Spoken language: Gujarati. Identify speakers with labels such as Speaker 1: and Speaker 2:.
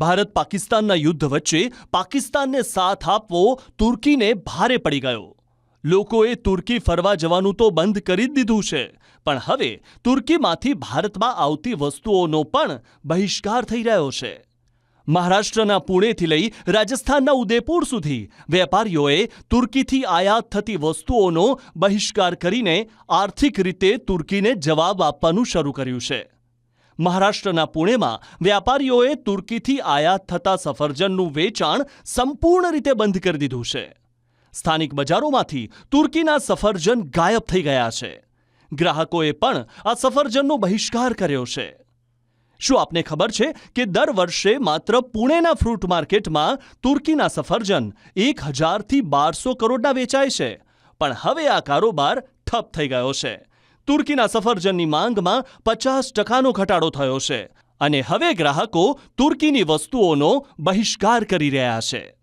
Speaker 1: ભારત પાકિસ્તાનના યુદ્ધ વચ્ચે પાકિસ્તાનને સાથ આપવો તુર્કીને ભારે પડી ગયો. લોકોએ તુર્કી ફરવા જવાનું તો બંધ કરી જ દીધું છે, પણ હવે તુર્કીમાંથી ભારતમાં આવતી વસ્તુઓનો પણ બહિષ્કાર થઈ રહ્યો છે. મહારાષ્ટ્રના પુણેથી લઈ રાજસ્થાનના ઉદયપુર સુધી વેપારીઓએ તુર્કીથી આયાત થતી વસ્તુઓનો બહિષ્કાર કરીને આર્થિક રીતે તુર્કીને જવાબ આપવાનું શરૂ કર્યું છે. મહારાષ્ટ્રના પુણેમાં વ્યાપારીઓએ તુર્કીથી આયાત થતા સફરજનનું વેચાણ સંપૂર્ણ રીતે બંધ કરી દીધું છે. સ્થાનિક બજારોમાંથી તુર્કીના સફરજન ગાયબ થઈ ગયા છે. ગ્રાહકોએ પણ આ સફરજનનો બહિષ્કાર કર્યો છે. શું આપને ખબર છે કે દર વર્ષે માત્ર પુણેના ફ્રૂટ માર્કેટમાં તુર્કીના સફરજન એક હજારથી બારસો કરોડના વેચાય છે? પણ હવે આ કારોબાર ઠપ થઈ ગયો છે. તુર્કીના સફરજનની માંગમાં પચાસ ટકાનો ઘટાડો થયો છે અને હવે ગ્રાહકો તુર્કીની વસ્તુઓનો બહિષ્કાર કરી રહ્યા છે.